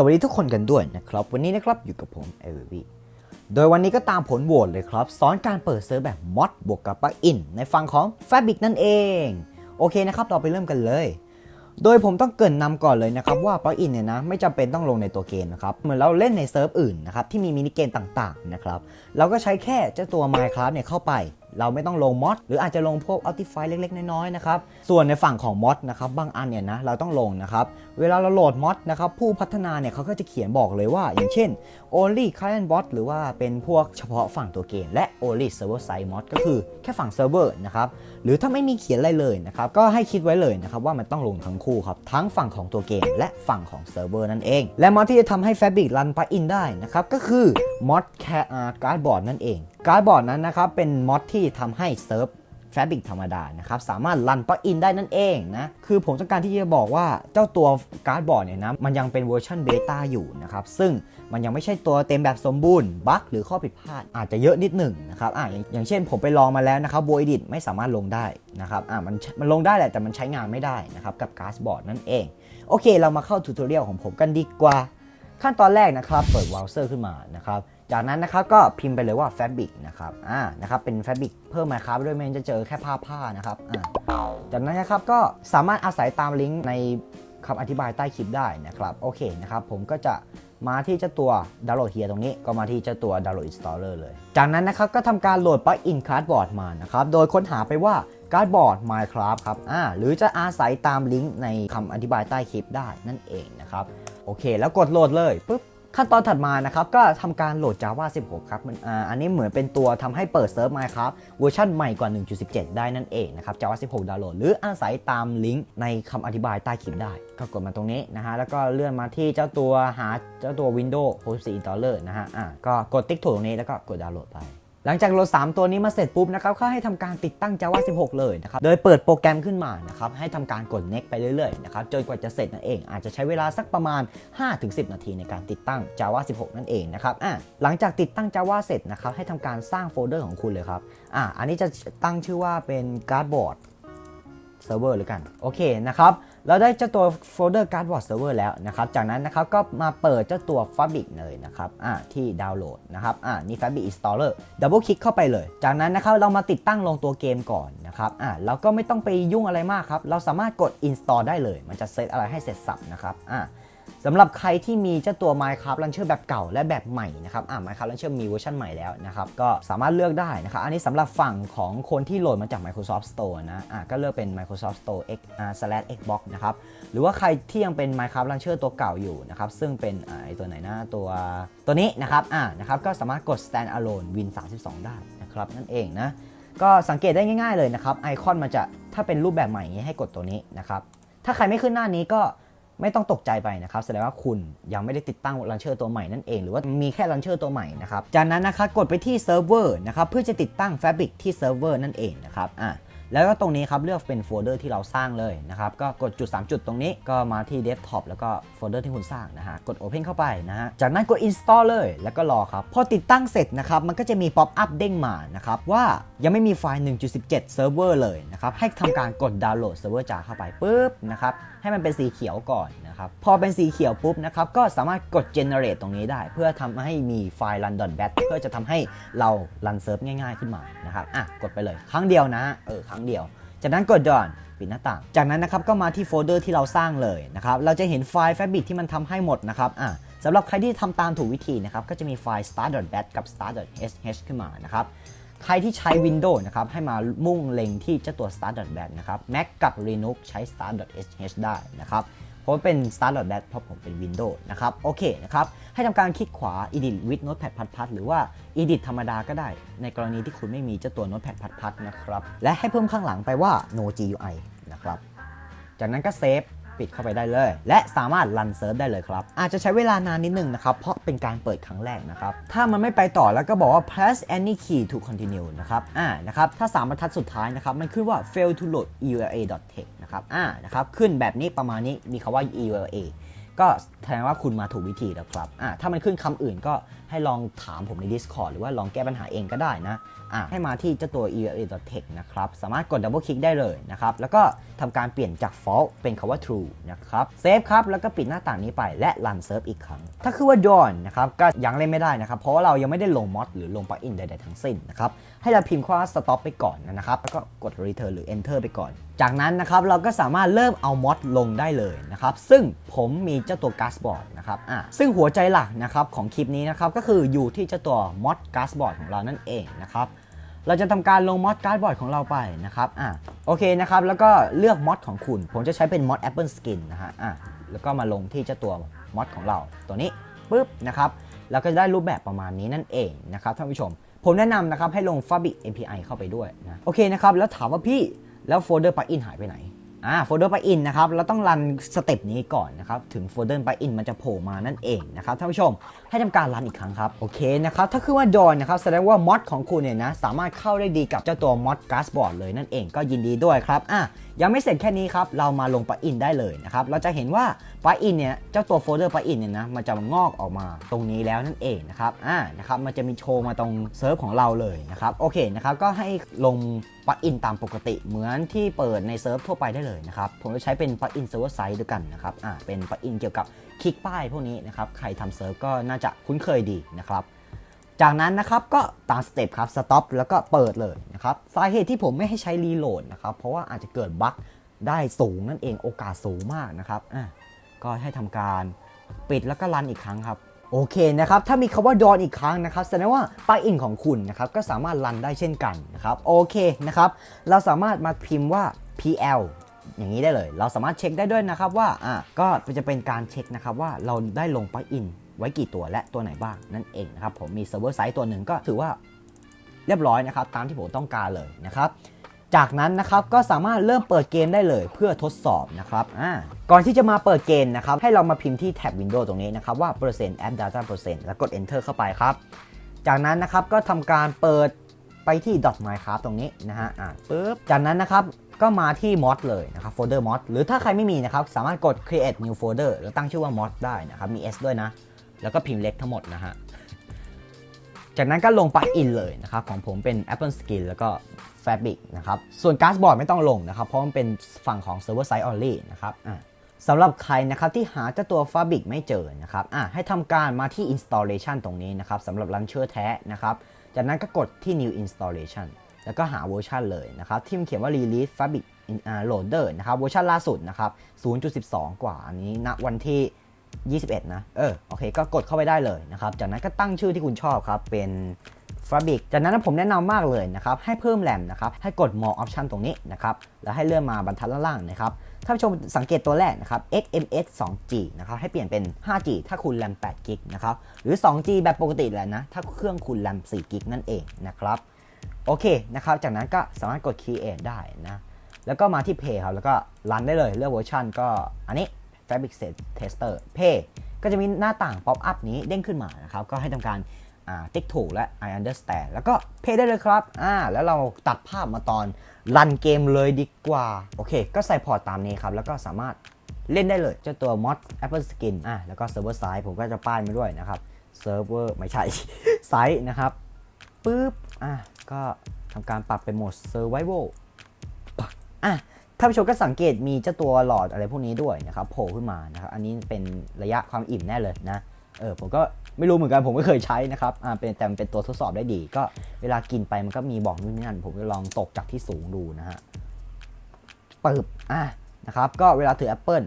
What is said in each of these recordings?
สวัสดีทุกคนกันด้วยนะครับ วันนี้นะครับอยู่กับผมเอเวอร์บีโดยวันนี้ก็ตามผลโหวตเลยครับสอนการเปิดเซิร์ฟแบบมอดบวกกับปลั๊กอินในฝั่งของ Fabric นั่นเอง โอเคนะครับ เราไปเริ่มกันเลย โดยผมต้องเกินนำก่อนเลยนะครับ ว่าปลั๊กอินเนี่ยนะ ไม่จำเป็นต้องลงในตัวเกมนะครับ เหมือนเราเล่นในเซิร์ฟอื่นนะครับ ที่มีมินิเกมต่างๆนะครับเราก็ใช้แค่เจ้าตัว Minecraft เนี่ยเข้าไป เราไม่ต้องลงมอดหรืออาจจะลงพวก Optify เล็กๆ น้อยๆนะครับ ส่วนในฝั่งของมอดนะครับบางอันเนี่ยนะเราต้องลงนะครับ เวลาเราโหลดมอดนะครับผู้พัฒนาเนี่ยเขาก็จะเขียนบอกเลยว่า อย่างเช่น only client bot หรือว่าเป็นพวกเฉพาะฝั่งตัวเกม และ only server side mod ก็คือแค่ฝั่งเซิร์ฟเวอร์นะครับหรือถ้าไม่มีเขียนอะไรเลยนะครับก็ให้คิดไว้เลยนะครับว่ามันต้องลงทั้งคู่ครับทั้งฝั่งของตัวเกม และฝั่งของเซิร์ฟเวอร์นั่นเอง และมอดที่จะทำให้ Fabric รันปลั๊กอินได้นะครับก็คือมอดแคร์การ์ดบอร์ดนั่นเอง การ์ดบอร์ดนั้นนะครับเป็นมอดที่ทำให้เซิร์ฟแฟบ r ิกธรรมดานะครับสามารถรันปลั๊กอินได้นั่นเองนะคือผมต้องการที่จะบอกว่าเจ้าตัวการ์ดบอร์ดเนี่ยนะมันยังเป็นเวอร์ชันเบต้าอยู่นะครับซึ่งมันยังไม่ใช่ตัวเต็มแบบสมบูรณ์บั๊กหรือข้อผิดพลาดอาจจะเยอะนิดหนึ่งนะครับอ่าอย่างเช่นผมไปลองมาแล้วนะครับ v o i d ดไม่สามารถลงได้นะครับอะมันมันลงได้แหละแต่มันใช้งานไม่ได้นะครับกับการ์ดบอร์ดนั่นเอง โอเค เรามาเข้าทูตอเรียลของผมกันดีกว่า ขั้นตอนแรกนะครับเปิดเบราว์เซอร์ขึ้นมานะครับ จากนั้นนะครับก็พิมพ์ไปเลยว่า Fabric นะครับอ่านะครับเป็น Fabric เพิ่มมาครับด้วยไม่งั้นจะเจอแค่ผ้าผ้านะครับอ่าจากนั้นนะครับก็สามารถอาศัยตามลิงก์ในคำอธิบายใต้คลิปได้นะครับโอเคนะครับผมก็จะมาที่เจ้าตัว download here ตรงนี้ก็มาที่เจ้าตัว download installer เลย จากนั้นนะครับก็ทำการโหลด plugin cardboard มานะครับโดยค้นหาไปว่า cardboard minecraft ครับอ่าหรือจะอาศัยตามลิงก์ในคำอธิบายใต้คลิปได้นั่นเองนะครับโอเค แล้วกดโหลดเลยปุ๊บ ขั้นตอนถัดมานะครับก็ทำการโหลด Java 16 ครับมันอ่าอันนี้เหมือนเป็นตัวทำให้เปิดเซิร์ฟ Minecraft เวอร์ชันใหม่กว่า 1.17 ได้นั่นเองนะครับ Java 16 ดาวน์โหลด หรืออาศัยตามลิงก์ในคำอธิบายใต้คลิปได้ ก็กดมาตรงนี้นะฮะแล้วก็เลื่อนมาที่เจ้าตัวหาเจ้าตัว Windows 64 Installer นะฮะอ่าก็กดติ๊กถูกตรงนี้แล้วก็กดดาวน์โหลดไป หลังจากโหลด 3 ตัวนี้มาเสร็จปุ๊บนะครับก็ให้ทำการติดตั้ง Java 16 เลยนะครับ โดยเปิดโปรแกรมขึ้นมานะครับให้ทำการกด next ไปเรื่อยๆนะครับจนกว่าจะเสร็จนั่นเอง อาจจะใช้เวลาสักประมาณ 5-10 นาทีในการติดตั้ง Java 16 นั่นเองนะครับอะหลังจากติดตั้ง Java เสร็จนะครับให้ทำการสร้างโฟลเดอร์ของคุณเลยครับอะอันนี้จะตั้งชื่อว่าเป็น Cardboard เซิร์ฟเวอร์หรือกันโอเคนะครับ เราได้เจ้าตัวโฟลเดอร์การ์ดบอร์ดเซิร์ฟเวอร์แล้วนะครับ จากนั้นนะครับก็มาเปิดเจ้าตัว Fabric เลยนะครับอ่าที่ดาวน์โหลดนะครับอ่านี่ Fabric Installer ดับเบิลคลิกเข้าไปเลย จากนั้นนะครับเรามาติดตั้งลงตัวเกมก่อนนะครับอ่าเราก็ไม่ต้องไปยุ่งอะไรมากครับ เราสามารถกด install ได้เลย มันจะเซตอะไรให้เสร็จสับนะครับอ่า สำหรับใครที่มีเจ้าตัว Minecraft Launcher แบบเก่าและแบบใหม่นะครับอ่า Minecraft Launcher มีเวอร์ชันใหม่แล้วนะครับก็สามารถเลือกได้นะครับอันนี้สำหรับฝั่งของคนที่โหลดมาจาก Microsoft Store นะอ่าก็เลือกเป็น Microsoft Store X อ่า slash Xbox นะครับหรือว่าใครที่ยังเป็น Minecraft Launcher ตัวเก่าอยู่นะครับซึ่งเป็นอ่าไอตัวไหนนะตัวตัวนี้นะครับอ่านะครับก็สามารถกด stand alone win 32 ได้นะครับนั่นเองนะก็สังเกตได้ง่าย ๆเลยนะครับไอคอนมันจะถ้าเป็นรูปแบบใหม่อย่างนี้ให้กดตัวนี้นะครับถ้าใครไม่ขึ้นหน้านี้ก็ ไม่ต้องตกใจไปนะครับ แสดงว่าคุณยังไม่ได้ติดตั้งลันเชอร์ตัวใหม่นั่นเอง หรือว่ามีแค่ลันเชอร์ตัวใหม่นะครับ จากนั้นนะครับกดไปที่เซิร์ฟเวอร์นะครับเพื่อจะติดตั้ง Fabric ที่เซิร์ฟเวอร์นั่นเองนะครับอะ แล้วก็ตรงนี้ครับเลือกเป็นโฟลเดอร์ที่เราสร้างเลยนะครับก็กดจุด 3 จุดตรงนี้ก็มาที่ Desktop แล้วก็โฟลเดอร์ที่คุณสร้างนะฮะกด Open เข้าไปนะฮะจากนั้นกด Install เลยแล้วก็รอครับ พอติดตั้งเสร็จนะครับมันก็จะมี Pop up เด้งมานะครับว่ายังไม่มีไฟล์ 1.17เซิร์ฟเวอร์เลยนะครับให้ทำการกดดาวน์โหลดเซิร์ฟเวอร์จาเข้าไปปุ๊บนะครับให้มันเป็นสีเขียวก่อน นะครับพอเป็นสีเขียวปุ๊บนะครับก็สามารถกด generate ตรงนี้ได้ เพื่อทำให้มีไฟล์ run dot bat เพื่อจะทำให้เรารันเซิร์ฟง่ายๆขึ้นมานะครับอะกดไปเลยครั้งเดียวนะเออครั้งเดียว จากนั้นกด done ปิดหน้าต่าง จากนั้นนะครับก็มาที่โฟลเดอร์ที่เราสร้างเลยนะครับเราจะเห็นไฟล์ Fabric ที่มันทำให้หมดนะครับอะสำหรับใครที่ทำตามถูกวิธีนะครับก็จะมีไฟล์ start.bat กับ start.sh ขึ้นมานะครับใครที่ใช้ Windows นะครับ ให้มามุ่งเล็งที่เจ้าตัว start.bat นะครับ Mac กับ Linux ใช้ start.sh ได้นะครับ ผมเป็น start.bat เพราะผมเป็น Windows นะครับ โอเคนะครับ ให้ทำการคลิกขวา edit with notepad พัดหรือว่า edit ธรรมดาก็ได้ ในกรณีที่คุณไม่มีเจ้าตัว notepad พัดนะครับ และให้เพิ่มข้างหลังไปว่า no GUI นะครับ จากนั้นก็เซฟ ปิดเข้าไปได้เลย และสามารถรันเซิร์ฟได้เลยครับ อาจจะใช้เวลานานนิดนึงนะครับ เพราะเป็นการเปิดครั้งแรกนะครับ ถ้ามันไม่ไปต่อแล้วก็บอกว่า press any key to continue นะครับ อ่า นะครับ ถ้าสามบรรทัดสุดท้ายนะครับ มันขึ้นว่า fail to load eula.text นะครับ อ่า นะครับ ขึ้นแบบนี้ประมาณนี้ มีคาว่า eula ก็แสดงว่าคุณมาถูกวิธีแล้วครับอ่าถ้ามันขึ้นคำอื่นก็ให้ลองถามผมใน Discord หรือว่าลองแก้ปัญหาเองก็ได้นะอ่าให้มาที่เจ้าตัว e l a t e c h นะครับ สามารถกด Double Click ได้เลยนะครับ แล้วก็ทำการเปลี่ยนจาก false เป็นคำว่า true นะครับเซฟครับ แล้วก็ปิดหน้าต่างนี้ไปและรันเซิร์ฟอีกครั้ง ถ้าคือว่า join นะครับก็ยังเล่นไม่ได้นะครับ เพราะว่าเรายังไม่ได้ลงมอดหรือลงปลั๊กอินใดๆทั้งสิ้นนะครับให้เราพิมพ์คำว่า stop ไปก่อนนะครับแล้วก็กด return หรือ enter ไปก่อน จากนั้นนะครับเราก็สามารถเริ่มเอามอดลงได้เลยนะครับซึ่งผมมีเจ้าตัว g a s b o a r d นะครับอะซึ่งหัวใจหลักนะครับของคลิปนี้นะครับก็คืออยู่ที่เจ้าตัว mod g a s b o a r d ของเรานั่นเองนะครับเราจะทำการลงมอดการ์ดบอร์ดของเราไปนะครับอะโอเคนะครับแล้วก็เลือกมอดของคุณ ผมจะใช้เป็นมอด Apple Skin นะฮะอะแล้วก็มาลงที่เจ้าตัวมอดของเราตัวนี้ปุ๊บนะครับเราก็จะได้รูปแบบประมาณนี้นั่นเองนะครับท่านผู้ชม ผมแนะนำนะครับให้ลง Fabric API เข้าไปด้วยนะโอเคนะครับแล้วถามว่าพี่ แล้วโฟลเดอร์ปลั๊กอินหายไปไหนอ่าโฟลเดอร์ปลั๊กอินนะครับเราต้องรันสเต็ปนี้ก่อนนะครับถึงโฟลเดอร์ปลั๊กอินมันจะโผล่มานั่นเองนะครับท่านผู้ชมให้ทำการรันอีกครั้งครับโอเคนะครับถ้าคือว่าดอนนะครับแสดงว่ามอดของคุณเนี่ยนะสามารถเข้าได้ดีกับเจ้าตัวมอดกราสบอร์ดเลยนั่นเองก็ยินดีด้วยครับอ่า ยังไม่เสร็จแค่นี้ครับ เรามาลงปลั๊กอินได้เลยนะครับ เราจะเห็นว่าปลั๊กอินเนี่ย เจ้าตัวโฟลเดอร์ปลั๊กอินเนี่ยนะ มันจะงอกออกมาตรงนี้แล้วนั่นเองนะครับ อ่า นะครับ มันจะมีโชว์มาตรงเซิร์ฟของเราเลยนะครับ โอเคนะครับ ก็ให้ลงปลั๊กอินตามปกติเหมือนที่เปิดในเซิร์ฟทั่วไปได้เลยนะครับ ผมจะใช้เป็นปลั๊กอินเซิร์ฟเวอร์ไซต์ด้วยกันนะครับ อ่า เป็นปลั๊กอินเกี่ยวกับคลิกป้ายพวกนี้นะครับ ใครทำเซิร์ฟก็น่าจะคุ้นเคยดีนะครับ จากนั้นนะครับก็ตามสเต็ปครับสต็อปแล้วก็เปิดเลยนะครับสาเหตุที่ผมไม่ให้ใช้รีโหลดนะครับเพราะว่าอาจจะเกิดบั๊กได้สูงนั่นเองโอกาสสูงมากนะครับอะก็ให้ทำการปิดแล้วก็รันอีกครั้งครับโอเคนะครับ ถ้ามีคำว่าดอนอีกครั้งนะครับ แสดงว่าปลั๊กอินของคุณนะครับ ก็สามารถรันได้เช่นกันนะครับ โอเคนะครับ เราสามารถมาพิมพ์ว่า PL อย่างนี้ได้เลย เราสามารถเช็คได้ด้วยนะครับว่า อะ ก็จะเป็นการเช็คนะครับว่าเราได้ลงปลั๊กอิน ไว้กี่ตัวและตัวไหนบ้างนั่นเองนะครับผมมีเซิร์ฟเวอร์ไซต์ตัวหนึ่งก็ถือว่าเรียบร้อยนะครับ ตามที่ผมต้องการเลยนะครับจากนั้นนะครับก็สามารถเริ่มเปิดเกมได้เลยเพื่อทดสอบนะครับอ่าก่อนที่จะมาเปิดเกมนะครับให้เรามาพิมพ์ที่แท็บ Windows ตรงนี้นะครับว่าเปอร์เซ็นต์ App Data เปอร์เซ็นต์แล้วกด Enter เข้าไปครับ จากนั้นนะครับก็ทำการเปิดไปที่ .minecraft ตรงนี้นะฮะอ่าปึ๊บจากนั้นนะครับก็มาที่ mod เลยนะครับโฟลเดอร์ mod หรือถ้าใครไม่มีนะครับสามารถกด create new folder แล้วตั้งชื่อว่า mod ได้นะครับมี s ด้วยนะ แล้วก็พิมพ์เล็กทั้งหมดนะฮะ จากนั้นก็ลงปลั๊กอินเลยนะครับ ของผมเป็น Apple Skin แล้วก็ Fabric นะครับ ส่วน g a s b o a r d ไม่ต้องลงนะครับ เพราะมันเป็นฝั่งของ Server Side Only นะครับอะสำหรับใครนะครับที่หาเจ้าตัว Fabric ไม่เจอนะครับอะให้ทำการมาที่ Installation ตรงนี้นะครับสำหรับ Launcher แท้นะครับ จากนั้นก็กดที่ New Installation แล้วก็หาเวอร์ชันเลยนะครับที่มันเขียนว่า Release Fabric Loader นะครับเวอร์ชันล่าสุดนะครับ 0.12 กว่าอันนี้ณวันที่ 21 นะเออโอเค ก็กดเข้าไปได้เลยนะครับ จากนั้นก็ตั้งชื่อที่คุณชอบครับ เป็น Fabric จากนั้นผมแนะนำมากเลยนะครับ ให้เพิ่มแรมนะครับ ให้กด more option ตรงนี้นะครับ แล้วให้เลื่อนมาบรรทัดล่างๆนะครับ ถ้าผู้ชมสังเกตตัวแรกนะครับ XMS 2G นะครับ ให้เปลี่ยนเป็น 5G ถ้าคุณแรม8กิกนะครับ หรือ 2G แบบปกติแหละนะ ถ้าเครื่องคุณแรม4กิกนั่นเองนะครับ โอเคนะครับ จากนั้นก็สามารถกด create ได้นะ แล้วก็มาที่ Pay ครับ แล้วก็รันได้เลย เลือกเวอร์ชันก็อันนี้ Fabric Tester Pay ก็จะมีหน้าต่างป๊อปอัพนี้เด้งขึ้นมานะครับ ก็ให้ทำการติ๊กถูกและ I understand แล้วก็ Pay ได้เลยครับอ่าแล้วเราตัดภาพมาตอนรันเกมเลยดีกว่า โอเค ก็ใส่พอร์ตตามนี้ครับ แล้วก็สามารถเล่นได้เลยเจ้าตัว mod Apple Skin อะแล้วก็ Server Side ผมก็จะป้ายมาด้วยนะครับ Server ไม่ใช่ไซต์นะครับปึ๊บอะก็ทำการปรับเป็นโหมด Survival ปักอะ ท่านผู้ชมก็สังเกตมีเจ้าตัวหลอดอะไรพวกนี้ด้วยนะครับโผล่ขึ้นมานะครับ อันนี้เป็นระยะความอิ่มแน่เลยนะเออผมก็ไม่รู้เหมือนกันผมไม่เคยใช้นะครับอ่าเป็นแต่มันเป็นตัวทดสอบได้ดี ก็เวลากินไปมันก็มีบอกนู่นนี่นั่นผมจะลองตกจากที่สูงดูนะฮะปึบอะนะครับก็เวลาถือแอปเปิล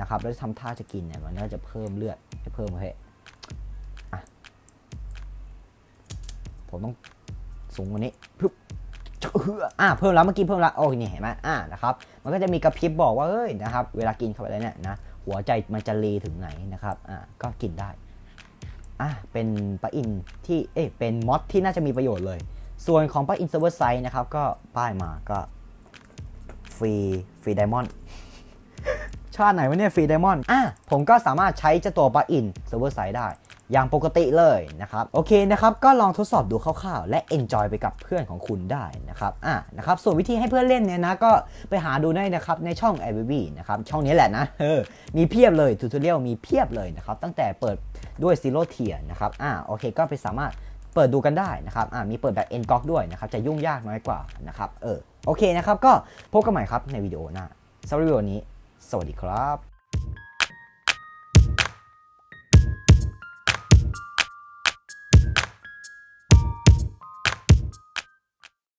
นะครับแล้วทำท่าจะกินเนี่ยมันก็จะเพิ่มเลือดให้เพิ่มให้อะผมต้องสูงกว่านี้ปึ๊บ อ่าเพิ่มแล้วเมื่อกี้เพิ่มแล้วโอ้ยนี่เห็นไหมอ่านะครับมันก็จะมีกระพริบบอกว่าเอ้ยนะครับเวลากินเข้าไปแล้วเนี่ยนะหัวใจมันจะรีถึงไหนนะครับอ่าก็กินได้อ่าเป็นปลั๊กอินที่เอ๊ะเป็นมอดที่น่าจะมีประโยชน์เลย ส่วนของปลั๊กอินเซิร์ฟเวอร์ไซต์นะครับก็ป้ายมาก็ฟรีฟรีไดมอนด์ ชาติไหนวะเนี่ยฟรีไดมอนด์อะผมก็สามารถใช้เจ้าตัวปลั๊กอินเซิร์ฟเวอร์ไซต์ได้ อย่างปกติเลยนะครับ โอเคนะครับ ก็ลองทดสอบดูคร่าวๆ และ enjoy ไปกับเพื่อนของคุณได้นะครับอะนะครับส่วนวิธีให้เพื่อนเล่นเนี่ยนะ ก็ไปหาดูได้นะครับในช่อง a v b นะครับช่องนี้แหละนะเออมีเพียบเลยทูตเรียลมีเพียบเลยนะครับตั้งแต่เปิดด้วย Zero Tier นะครับอะโอเคก็ไปสามารถเปิดดูกันได้นะครับอะมีเปิดแบบ n g o g ด้วยนะครับจะยุ่งยากน้อยกว่านะครับเออโอเคนะครับก็พบกันใหม่ครับในวิดีโอหน้าสำหรับวิดีโอนี้ สวัสดีครับ